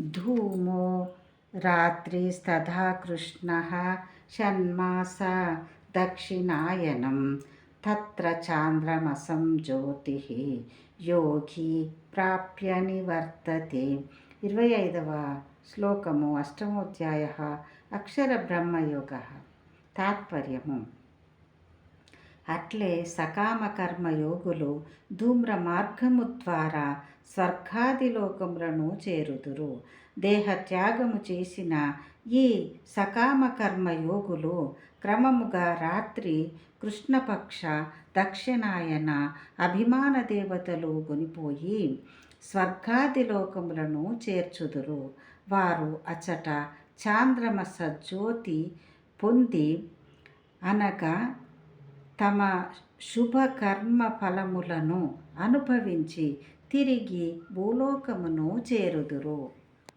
धूमो। रात्रिस्तथा कृष्णः षण्मास दक्षिणायनं। तत्र चान्द्रमसं ज्योतिः योगी प्राप्य निवर्तते। इरवै ऐदव श्लोकमु अष्टमोऽध्यायः अक्षरब्रह्मयोगः। तात्पर्यम् అట్లే సకామ కర్మ యోగులు ధూమ్ర మార్గము ద్వారా స్వర్గాదిలోకములను చేరుదురు. దేహత్యాగము చేసిన ఈ సకామ కర్మ యోగులు క్రమముగా రాత్రి కృష్ణపక్ష దక్షిణాయన అభిమాన దేవతలు కొనిపోయి స్వర్గాదిలోకములను చేర్చుదురు. వారు అచట చాంద్రమస జ్యోతి పొంది అనగా తమ శుభకర్మ ఫలములను అనుభవించి తిరిగి భూలోకమును చేరుదురు.